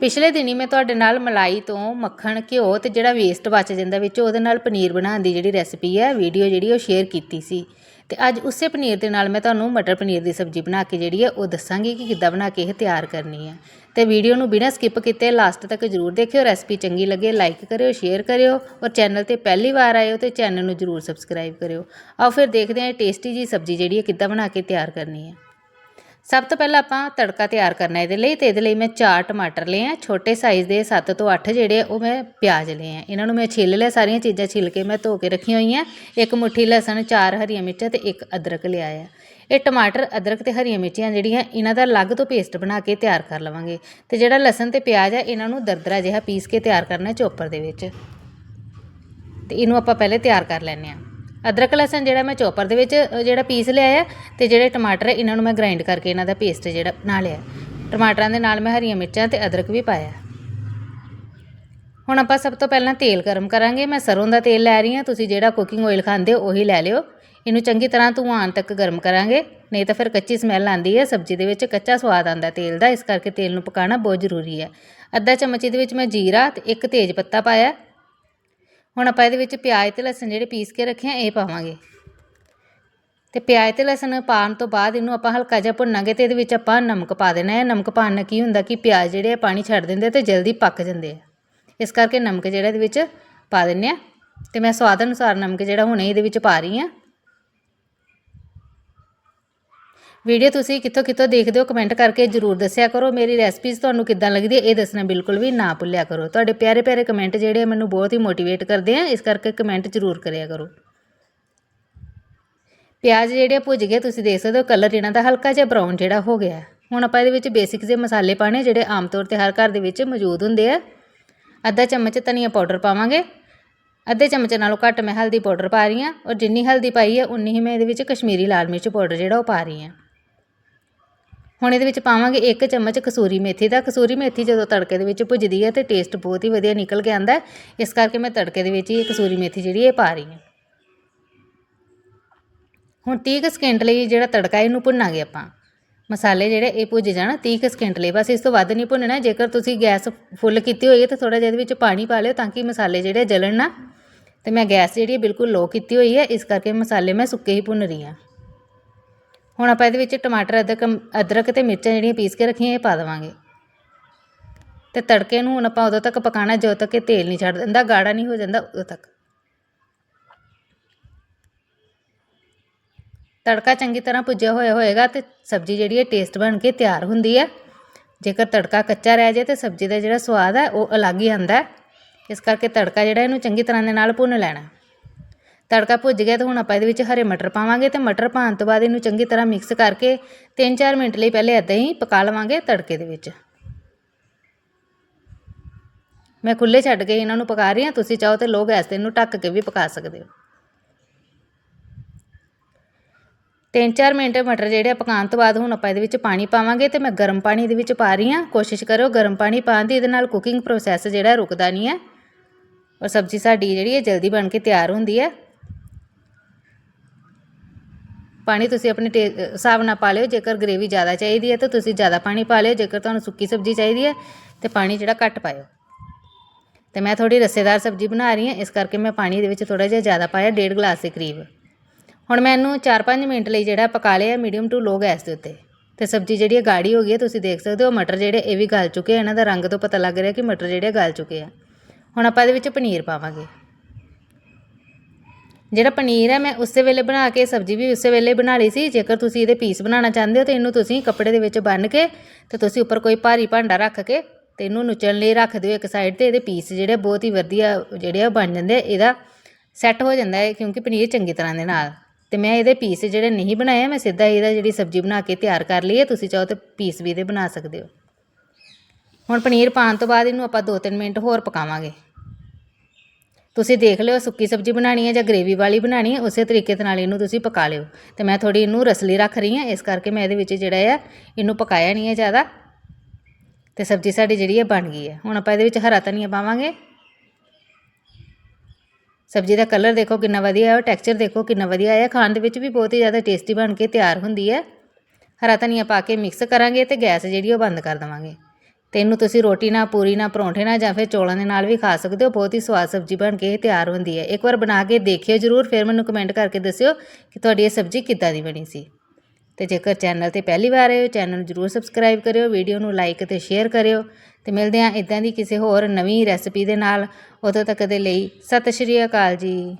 ਪਿਛਲੇ ਦਿਨੀ ਮੈਂ ਤੁਹਾਡੇ ਨਾਲ ਮਲਾਈ ਤੋਂ ਮੱਖਣ, ਘਿਓ ਤੇ ਜਿਹੜਾ ਵੇਸਟ ਬਚ ਜਾਂਦਾ ਵਿੱਚ, ਉਹਦੇ ਨਾਲ ਪਨੀਰ ਬਣਾਉਣ ਦੀ ਜਿਹੜੀ ਰੈਸਪੀ ਹੈ ਵੀਡੀਓ ਜਿਹੜੀ ਉਹ ਸ਼ੇਅਰ ਕੀਤੀ ਸੀ। ਤੇ ਅੱਜ ਉਸੇ ਪਨੀਰ ਦੇ ਨਾਲ ਮੈਂ ਤੁਹਾਨੂੰ ਮਟਰ ਪਨੀਰ ਦੀ ਸਬਜ਼ੀ ਬਣਾ ਕੇ ਜਿਹੜੀ ਹੈ, ਉਹ ਦੱਸਾਂਗੀ ਕਿ ਕਿੱਦਾਂ ਬਣਾ ਕੇ ਇਹ ਤਿਆਰ ਕਰਨੀ ਹੈ। ਤੇ ਵੀਡੀਓ ਨੂੰ ਬਿਨਾਂ ਸਕਿਪ ਕੀਤੇ ਲਾਸਟ ਤੱਕ ਜਰੂਰ ਦੇਖਿਓ ਰੈਸਪੀ ਚੰਗੀ ਲੱਗੇ ਲਾਈਕ ਕਰਿਓ ਸ਼ੇਅਰ ਕਰਿਓ ਔਰ ਚੈਨਲ ਤੇ ਪਹਿਲੀ ਵਾਰ ਆਏ ਹੋ ਤੇ ਚੈਨਲ ਨੂੰ ਜਰੂਰ ਸਬਸਕ੍ਰਾਈਬ ਕਰਿਓ। ਆਓ ਫਿਰ ਦੇਖਦੇ ਹਾਂ ਟੇਸਟੀ ਜੀ ਸਬਜ਼ੀ ਜਿਹੜੀ ਹੈ ਕਿੱਦਾਂ ਬਣਾ ਕੇ ਤਿਆਰ ਕਰਨੀ ਹੈ। ਸਭ ਤੋਂ ਪਹਿਲਾਂ ਆਪਾਂ ਤੜਕਾ ਤਿਆਰ ਕਰਨਾ ਇਹਦੇ ਲਈ ਤੇ ਇਹਦੇ ਲਈ ਮੈਂ ਚਾਰ ਟਮਾਟਰ ਲਏ ਆ। ਛੋਟੇ ਸਾਈਜ਼ ਦੇ 7 ਤੋਂ 8 ਜਿਹੜੇ ਆ, ਉਹ ਮੈਂ ਪਿਆਜ਼ ਲਏ ਆ। ਇਹਨਾਂ ਨੂੰ ਮੈਂ ਛਿੱਲ ਲਿਆ, ਸਾਰੀਆਂ ਚੀਜ਼ਾਂ ਛਿੱਲ ਕੇ ਮੈਂ ਧੋ ਕੇ ਰੱਖੀਆਂ ਹੋਈਆਂ। ਇੱਕ ਮੁੱਠੀ ਲਸਣ, ਚਾਰ ਹਰੀਆਂ ਮਿਰਚਾਂ ਤੇ ਇੱਕ ਅਦਰਕ ਲਿਆ ਆ। ਇਹ ਟਮਾਟਰ, ਅਦਰਕ ਤੇ ਹਰੀਆਂ ਮਿਰਚੀਆਂ ਜਿਹੜੀਆਂ, ਇਹਨਾਂ ਦਾ ਅਲੱਗ ਤੋਂ ਪੇਸਟ ਬਣਾ ਕੇ ਤਿਆਰ ਕਰ ਲਵਾਂਗੇ। ਤੇ ਜਿਹੜਾ ਲਸਣ ਤੇ ਪਿਆਜ਼ ਆ, ਇਹਨਾਂ ਨੂੰ ਦਰਦਰਾ ਜਿਹਾ ਪੀਸ ਕੇ ਤਿਆਰ ਕਰਨਾ ਚੋਪਰ ਦੇ ਵਿੱਚ। ਤੇ ਇਹਨੂੰ ਆਪਾਂ ਪਹਿਲੇ ਤਿਆਰ ਕਰ ਲੈਂਦੇ ਆ ਅਦਰਕ ਲਸਣ ਜਿਹੜਾ ਮੈਂ ਚੋਪਰ ਦੇ ਵਿੱਚ ਜਿਹੜਾ ਪੀਸ ਲਿਆ ਆ ਤੇ ਜਿਹੜੇ ਟਮਾਟਰ ਹੈ ਇਹਨਾਂ ਨੂੰ ਮੈਂ ਗ੍ਰਾਈਂਡ ਕਰਕੇ ਇਹਨਾਂ ਦਾ ਪੇਸਟ ਜਿਹੜਾ ਬਣਾ ਲਿਆ। ਟਮਾਟਰਾਂ ਦੇ ਨਾਲ ਮੈਂ ਹਰੀਆਂ ਮਿਰਚਾਂ ਤੇ ਅਦਰਕ ਵੀ ਪਾਇਆ। ਹੁਣ ਆਪਾਂ ਸਭ ਤੋਂ ਪਹਿਲਾਂ ਤੇਲ ਗਰਮ ਕਰਾਂਗੇ। ਮੈਂ ਸਰੋਂ ਦਾ ਤੇਲ ਲੈ ਰਹੀ ਹਾਂ। ਤੁਸੀਂ ਜਿਹੜਾ ਕੁਕਿੰਗ ਆਇਲ ਖਾਂਦੇ ਹੋ, ਉਹੀ ਲੈ ਲਿਓ। ਇਹਨੂੰ ਚੰਗੀ ਤਰ੍ਹਾਂ ਧੂਆਂ ਤੱਕ ਗਰਮ ਕਰਾਂਗੇ। ਨਹੀਂ ਤਾਂ ਫਿਰ ਕੱਚੀ ਸਮੈਲ ਆਉਂਦੀ ਹੈ। ਸਬਜ਼ੀ ਦੇ ਵਿੱਚ ਕੱਚਾ ਸਵਾਦ ਆਉਂਦਾ ਤੇਲ ਦਾ। ਇਸ ਕਰਕੇ ਤੇਲ ਨੂੰ ਪਕਾਉਣਾ ਬਹੁਤ ਜ਼ਰੂਰੀ ਹੈ। ਅੱਧਾ ਚਮਚ ਦੇ ਵਿੱਚ ਮੈਂ ਜੀਰਾ ਤੇ ਇੱਕ ਤੇਜ਼ ਪੱਤਾ ਪਾਇਆ। ਹੁਣ ਆਪਾਂ ਇਹਦੇ ਵਿੱਚ ਪਿਆਜ਼ ਤੇ ਲਸਣ ਜਿਹੜੇ ਪੀਸ ਕੇ ਰੱਖੇ ਆ, ਇਹ ਪਾਵਾਂਗੇ। ਤੇ ਪਿਆਜ਼ ਤੇ ਲਸਣ ਪਾਉਣ ਤੋਂ ਬਾਅਦ ਇਹਨੂੰ ਆਪਾਂ ਹਲਕਾ ਜਿਹਾ ਭੁੰਨਾਂਗੇ ਤੇ ਇਹਦੇ ਵਿੱਚ ਆਪਾਂ ਨਮਕ ਪਾ ਦੇਣਾ ਹੈ। ਨਮਕ ਪਾਉਣ ਨਾਲ ਕੀ ਹੁੰਦਾ ਕਿ ਪਿਆਜ਼ ਜਿਹੜੇ ਆ ਪਾਣੀ ਛੱਡ ਦਿੰਦੇ ਤੇ ਜਲਦੀ ਪੱਕ ਜਾਂਦੇ ਆ। ਇਸ ਕਰਕੇ ਨਮਕ ਜਿਹੜਾ ਇਹਦੇ ਵਿੱਚ ਪਾ ਦਿੰਨੇ ਆ। ਤੇ ਮੈਂ ਸਵਾਦ ਅਨੁਸਾਰ ਨਮਕ ਜਿਹੜਾ ਹੁਣੇ ਇਹਦੇ ਵਿੱਚ ਪਾ ਰਹੀ ਆ ਵੀਡੀਓ ਤੁਸੀਂ ਕਿੱਥੋਂ ਕਿੱਥੋਂ ਦੇਖਦੇ ਹੋ ਕਮੈਂਟ ਕਰਕੇ ਜਰੂਰ ਦੱਸਿਆ ਕਰੋ। ਮੇਰੀ ਰੈਸਪੀਜ਼ ਤੁਹਾਨੂੰ ਕਿੱਦਾਂ ਲੱਗਦੀ ਹੈ, ਇਹ ਦੱਸਣਾ ਬਿਲਕੁਲ ਵੀ ਨਾ ਭੁੱਲਿਆ ਕਰੋ। ਤੁਹਾਡੇ ਪਿਆਰੇ ਪਿਆਰੇ ਕਮੈਂਟ ਜਿਹੜੇ ਆ ਮੈਨੂੰ ਬਹੁਤ ਹੀ ਮੋਟੀਵੇਟ ਕਰਦੇ ਆ, ਇਸ ਕਰਕੇ ਕਮੈਂਟ ਜਰੂਰ ਕਰਿਆ ਕਰੋ। ਪਿਆਜ਼ ਜਿਹੜੇ ਆ ਭੁੱਜ ਗਏ, ਤੁਸੀਂ ਦੇਖ ਸਕਦੇ ਹੋ ਕਲਰ ਇਹਨਾਂ ਦਾ ਹਲਕਾ ਜਿਹਾ ਬਰਾਊਨ ਜਿਹੜਾ ਹੋ ਗਿਆ। ਹੁਣ ਆਪਾਂ ਇਹਦੇ ਵਿੱਚ ਬੇਸਿਕ ਜਿਹੇ ਮਸਾਲੇ ਪਾਣੇ ਜਿਹੜੇ ਆਮ ਤੌਰ ਤੇ ਹਰ ਘਰ ਦੇ ਵਿੱਚ ਮੌਜੂਦ ਹੁੰਦੇ ਆ। ਅੱਧਾ ਚਮਚ ਧਨੀਆ ਪਾਊਡਰ ਪਾਵਾਂਗੇ। ਅੱਧੇ ਚਮਚ ਨਾਲੋਂ ਘੱਟ ਮੈਂ ਹਲਦੀ ਪਾਊਡਰ ਪਾ ਰਹੀ ਹਾਂ, ਔਰ ਜਿੰਨੀ ਹਲਦੀ ਪਾਈ ਹੈ ਉਨੀ ਹੀ ਮੈਂ ਇਹਦੇ ਵਿੱਚ ਕਸ਼ਮੀਰੀ ਲਾਲ ਮਿਰਚ ਪਾਊਡਰ ਜਿਹੜਾ ਉਹ ਪਾ ਰਹੀ ਹਾਂ। ਹੁਣ ਇਹਦੇ ਵਿੱਚ ਪਾਵਾਂਗੇ ਇੱਕ ਚਮਚ ਕਸੂਰੀ ਮੇਥੀ ਦਾ। ਕਸੂਰੀ ਮੇਥੀ ਜਦੋਂ ਤੜਕੇ ਦੇ ਵਿੱਚ ਭੁੱਜਦੀ ਹੈ ਤੇ ਟੇਸਟ ਬਹੁਤ ਹੀ ਵਧੀਆ ਨਿਕਲ ਕੇ ਆਂਦਾ ਇਸ ਕਰਕੇ ਮੈਂ ਤੜਕੇ ਦੇ ਵਿੱਚ ਹੀ ਕਸੂਰੀ ਮੇਥੀ ਜਿਹੜੀ ਇਹ ਪਾ ਰਹੀ ਹਾਂ। ਹੁਣ 30 ਕੁ ਸਕਿੰਟ ਲਈ ਜਿਹੜਾ ਤੜਕਾ ਇਹਨੂੰ ਭੁੰਨਾਂਗੇ ਆਪਾਂ। ਮਸਾਲੇ ਜਿਹੜੇ ਇਹ ਭੁੱਜ ਜਾਣ 30 ਕੁ ਸਕਿੰਟ ਲਈ। ਬਸ ਇਸ ਤੋਂ ਵੱਧ ਨਹੀਂ ਭੁੰਨਣਾ। ਜੇਕਰ ਤੁਸੀਂ ਗੈਸ ਫੁੱਲ ਕੀਤੀ ਹੋਈ ਹੈ ਤਾਂ ਥੋੜਾ ਜਿਹਾ ਇਹਦੇ ਵਿੱਚ ਪਾਣੀ ਪਾ ਲਿਓ ਤਾਂ ਕਿ ਮਸਾਲੇ ਜਿਹੜੇ ਜਲਣ ਨਾ। ਤੇ ਮੈਂ ਗੈਸ ਜਿਹੜੀ ਬਿਲਕੁਲ ਲੋ ਕੀਤੀ ਹੋਈ ਹੈ। ਇਸ ਕਰਕੇ ਮਸਾਲੇ ਮੈਂ ਸੁੱਕੇ ਹੀ ਭੁੰਨ ਰਹੀ ਹਾਂ। ਹੁਣ ਆਪਾਂ ਇਹਦੇ ਵਿੱਚ ਟਮਾਟਰ, ਅਦਰਕ ਅਦਰਕ ਤੇ ਮਿਰਚਾਂ ਜਿਹੜੀਆਂ ਪੀਸ ਕੇ ਰੱਖੀਆਂ, ਇਹ ਪਾ ਦੇਵਾਂਗੇ। ਤੇ ਤੜਕੇ ਨੂੰ ਹੁਣ ਆਪਾਂ ਉਦੋਂ ਤੱਕ ਪਕਾਣਾ, ਜਦੋਂ ਤੱਕ ਇਹ ਤੇਲ ਨਹੀਂ ਛੱਡ ਦਿੰਦਾ, ਗਾੜਾ ਨਹੀਂ ਹੋ ਜਾਂਦਾ, ਉਦੋਂ ਤੱਕ। ਤੜਕਾ ਚੰਗੀ ਤਰ੍ਹਾਂ ਭੁੱਜਿਆ ਹੋਇਆ ਹੋਏਗਾ ਤੇ ਸਬਜ਼ੀ ਜਿਹੜੀ ਹੈ ਟੇਸਟ ਬਣ ਕੇ ਤਿਆਰ ਹੁੰਦੀ ਹੈ। ਜੇਕਰ ਤੜਕਾ ਕੱਚਾ ਰਹਿ ਜਾਏ ਤੇ ਸਬਜ਼ੀ ਦਾ ਜਿਹੜਾ ਸਵਾਦ ਹੈ, ਉਹ ਅਲੱਗ ਹੀ ਆਉਂਦਾ ਇਸ ਕਰਕੇ ਤੜਕਾ ਜਿਹੜਾ ਇਹਨੂੰ ਚੰਗੀ ਤਰ੍ਹਾਂ ਦੇ ਨਾਲ ਭੁੰਨ ਲੈਣਾ ਤੜਕਾ ਭੁੱਜ ਗਿਆ ਤਾਂ ਹੁਣ ਆਪਾਂ ਇਹਦੇ ਵਿੱਚ ਹਰੇ ਮਟਰ ਪਾਵਾਂਗੇ ਤੇ ਮਟਰ ਪਾਉਣ ਤੋਂ ਬਾਅਦ ਇਹਨੂੰ ਚੰਗੀ ਤਰ੍ਹਾਂ ਮਿਕਸ ਕਰਕੇ 3-4 ਮਿੰਟ ਲਈ ਪਹਿਲੇ ਇੱਦਾਂ ਹੀ ਪਕਾ ਲਵਾਂਗੇ ਤੜਕੇ ਦੇ ਵਿੱਚ। ਮੈਂ ਖੁੱਲੇ ਛੱਡ ਕੇ ਇਹਨਾਂ ਨੂੰ ਪਕਾ ਰਹੀ ਹਾਂ। ਤੁਸੀਂ ਚਾਹੋ ਤੇ ਲੋ ਗੈਸ ਤੇ ਇਹਨੂੰ ਢੱਕ ਕੇ ਵੀ ਪਕਾ ਸਕਦੇ ਹੋ। ਤਿੰਨ ਚਾਰ ਮਿੰਟ ਮਟਰ ਜਿਹੜੇ ਆ ਪਕਾਉਣ ਤੋਂ ਬਾਅਦ ਹੁਣ ਆਪਾਂ ਇਹਦੇ ਵਿੱਚ ਪਾਣੀ ਪਾਵਾਂਗੇ ਤੇ ਮੈਂ ਗਰਮ ਪਾਣੀ ਇਹਦੇ ਵਿੱਚ ਪਾ ਰਹੀ ਹਾਂ। ਕੋਸ਼ਿਸ਼ ਕਰੋ ਗਰਮ ਪਾਣੀ ਪਾਉਣ ਦੀ। ਇਹਦੇ ਨਾਲ ਕੁਕਿੰਗ ਪ੍ਰੋਸੈਸ ਜਿਹੜਾ ਰੁਕਦਾ ਨਹੀਂ ਹੈ। ਔਰ ਸਬਜ਼ੀ ਸਾਡੀ ਜਿਹੜੀ ਹੈ ਜਲਦੀ ਬਣ ਕੇ ਤਿਆਰ ਹੁੰਦੀ ਹੈ। ਪਾਣੀ ਤੁਸੀਂ ਆਪਣੇ ਟੇ- ਹਿਸਾਬ ਨਾਲ ਪਾ ਲਿਓ, ਜੇਕਰ ਗ੍ਰੇਵੀ ਜ਼ਿਆਦਾ ਚਾਹੀਦੀ ਹੈ ਤਾਂ ਤੁਸੀਂ ਜ਼ਿਆਦਾ ਪਾਣੀ ਪਾ ਲਿਓ, ਜੇਕਰ ਤੁਹਾਨੂੰ ਸੁੱਕੀ ਸਬਜ਼ੀ ਚਾਹੀਦੀ ਹੈ ਤੇ ਪਾਣੀ ਜਿਹੜਾ ਘੱਟ ਪਾਇਓ। ਤੇ ਮੈਂ ਥੋੜੀ ਰਸੇਦਾਰ ਸਬਜ਼ੀ ਬਣਾ ਰਹੀ ਹਾਂ, ਇਸ ਕਰਕੇ ਮੈਂ ਪਾਣੀ ਦੇ ਵਿੱਚ ਥੋੜਾ ਜਿਹਾ ਜ਼ਿਆਦਾ ਪਾਇਆ, ਡੇਢ ਗਲਾਸ ਦੇ ਕਰੀਬ। ਹੁਣ ਮੈਂ ਇਹਨੂੰ 4-5 ਮਿੰਟ ਲਈ ਜਿਹੜਾ ਪਕਾ ਲਿਆ ਮੀਡੀਅਮ ਟੂ ਲੋ ਗੈਸ ਦੇ ਉੱਤੇ। ਤੇ ਸਬਜ਼ੀ ਜਿਹੜੀ ਹੈ ਗਾੜੀ ਹੋ ਗਈ ਹੈ, ਤੁਸੀਂ ਦੇਖ ਸਕਦੇ ਹੋ ਮਟਰ ਜਿਹੜੇ ਇਹ ਵੀ ਗਲ ਚੁੱਕੇ ਆ, ਇਹਨਾਂ ਦਾ ਰੰਗ ਤੋਂ ਪਤਾ ਲੱਗ ਰਿਹਾ ਕਿ ਮਟਰ ਜਿਹੜੇ ਗਲ ਚੁੱਕੇ ਆ। ਹੁਣ ਆਪਾਂ ਇਹਦੇ ਵਿੱਚ ਪਨੀਰ ਪਾਵਾਂਗੇ। ਜਿਹੜਾ ਪਨੀਰ ਹੈ, ਮੈਂ ਉਸੇ ਵੇਲੇ ਬਣਾ ਕੇ, ਸਬਜ਼ੀ ਵੀ ਉਸੇ ਵੇਲੇ ਬਣਾ ਲਈ ਸੀ। ਜੇਕਰ ਤੁਸੀਂ ਇਹਦੇ ਪੀਸ ਬਣਾਉਣਾ ਚਾਹੁੰਦੇ ਹੋ, ਤਾਂ ਇਹਨੂੰ ਤੁਸੀਂ ਕੱਪੜੇ ਦੇ ਵਿੱਚ ਬੰਨ੍ਹ ਕੇ, ਤੇ ਤੁਸੀਂ ਉੱਪਰ ਕੋਈ ਭਾਰੀ ਭਾਂਡਾ ਰੱਖ ਕੇ, ਤੇ ਇਹਨੂੰ ਨੁਚਣ ਲਈ ਰੱਖ ਦਿਓ ਇੱਕ ਸਾਈਡ ਤੇ। ਇਹਦੇ ਪੀਸ ਜਿਹੜੇ ਬਹੁਤ ਹੀ ਵਧੀਆ ਜਿਹੜੇ ਆ ਬਣ ਜਾਂਦੇ ਇਹਦਾ ਸੈੱਟ ਹੋ ਜਾਂਦਾ ਹੈ, ਕਿਉਂਕਿ ਪਨੀਰ ਚੰਗੀ ਤਰ੍ਹਾਂ ਦੇ ਨਾਲ। ਤੇ ਮੈਂ ਇਹਦੇ ਪੀਸ ਜਿਹੜੇ ਨਹੀਂ ਬਣਾਏ, ਮੈਂ ਸਿੱਧਾ ਇਹਦਾ ਜਿਹੜੀ ਸਬਜ਼ੀ ਬਣਾ ਕੇ ਤਿਆਰ ਕਰ ਲਈ ਹੈ। ਤੁਸੀਂ ਚਾਹੋ ਤੇ ਪੀਸ ਵੀ ਇਹਦੇ ਬਣਾ ਸਕਦੇ ਹੋ। ਹੁਣ ਪਨੀਰ ਪਾਉਣ ਤੋਂ ਬਾਅਦ ਇਹਨੂੰ ਆਪਾਂ 2-3 ਮਿੰਟ ਹੋਰ ਪਕਾਵਾਂਗੇ। ਤੁਸੀਂ ਦੇਖ ਲਿਓ ਸੁੱਕੀ ਸਬਜ਼ੀ ਬਣਾਣੀ ਹੈ ਜਾਂ ਗ੍ਰੇਵੀ ਵਾਲੀ ਬਣਾਣੀ ਹੈ, ਉਸੇ ਤਰੀਕੇ ਦੇ ਨਾਲ ਇਹਨੂੰ ਤੁਸੀਂ ਪਕਾ ਲਿਓ। ਤੇ ਮੈਂ ਥੋੜੀ ਇਹਨੂੰ ਰਸਲੀ ਰੱਖ ਰਹੀ ਹਾਂ, ਇਸ ਕਰਕੇ ਮੈਂ ਇਹਦੇ ਵਿੱਚ ਜਿਹੜਾ ਆ, ਇਹਨੂੰ ਪਕਾਇਆ ਨਹੀਂ ਹੈ ਜ਼ਿਆਦਾ। ਤੇ ਸਬਜ਼ੀ ਸਾਡੀ ਜਿਹੜੀ ਹੈ ਬਣ ਗਈ ਹੈ। ਹੁਣ ਆਪਾਂ ਇਹਦੇ ਵਿੱਚ ਹਰਾ ਧਨੀਆ ਪਾਵਾਂਗੇ। ਸਬਜ਼ੀ ਦਾ ਕਲਰ ਦੇਖੋ ਕਿੰਨਾ ਵਧੀਆ ਹੈ ਔਰ ਟੈਕਸਚਰ ਦੇਖੋ ਕਿੰਨਾ ਵਧੀਆ ਹੈ। ਖਾਣ ਦੇ ਵਿੱਚ ਵੀ ਬਹੁਤ ਹੀ ਜ਼ਿਆਦਾ ਟੇਸਟੀ ਬਣ ਕੇ ਤਿਆਰ ਹੁੰਦੀ ਹੈ। ਹਰਾ ਧਨੀਆ ਪਾ ਕੇ ਮਿਕਸ ਕਰਾਂਗੇ ਤੇ ਗੈਸ ਜਿਹੜੀ ਉਹ ਬੰਦ ਕਰ ਦੇਵਾਂਗੇ। ਤੇ ਇਹਨੂੰ ਤੁਸੀਂ ਰੋਟੀ ਨਾਲ ਪੂਰੀ ਨਾਲ ਪਰੌਂਠੇ ਨਾਲ ਜਾਂ ਫਿਰ ਚੌਲਾਂ ਦੇ ਨਾਲ ਵੀ ਖਾ ਸਕਦੇ ਹੋ। ਬਹੁਤ ਹੀ ਸਵਾਦ ਸਬਜ਼ੀ ਬਣ ਕੇ ਤਿਆਰ ਹੁੰਦੀ ਹੈ। ਇੱਕ ਵਾਰ ਬਣਾ ਕੇ ਦੇਖਿਓ ਜ਼ਰੂਰ, ਫਿਰ ਮੈਨੂੰ ਕਮੈਂਟ ਕਰਕੇ ਦੱਸਿਓ ਕਿ ਤੁਹਾਡੀ ਇਹ ਸਬਜ਼ੀ ਕਿੱਦਾਂ ਦੀ ਬਣੀ ਸੀ। ਤੇ ਜੇਕਰ ਚੈਨਲ ਤੇ ਪਹਿਲੀ ਵਾਰ ਆਏ ਹੋ ਚੈਨਲ ਨੂੰ ਜਰੂਰ ਸਬਸਕ੍ਰਾਈਬ ਕਰਿਓ ਵੀਡੀਓ ਨੂੰ ਲਾਈਕ ਤੇ ਸ਼ੇਅਰ ਕਰਿਓ ਤੇ ਮਿਲਦੇ ਹਾਂ ਇਦਾਂ ਦੀ ਕਿਸੇ ਹੋਰ ਨਵੀਂ ਰੈਸਪੀ ਦੇ ਨਾਲ। ਉਦੋਂ ਤੱਕ ਦੇ ਲਈ ਸਤਿ ਸ਼੍ਰੀ ਅਕਾਲ ਜੀ।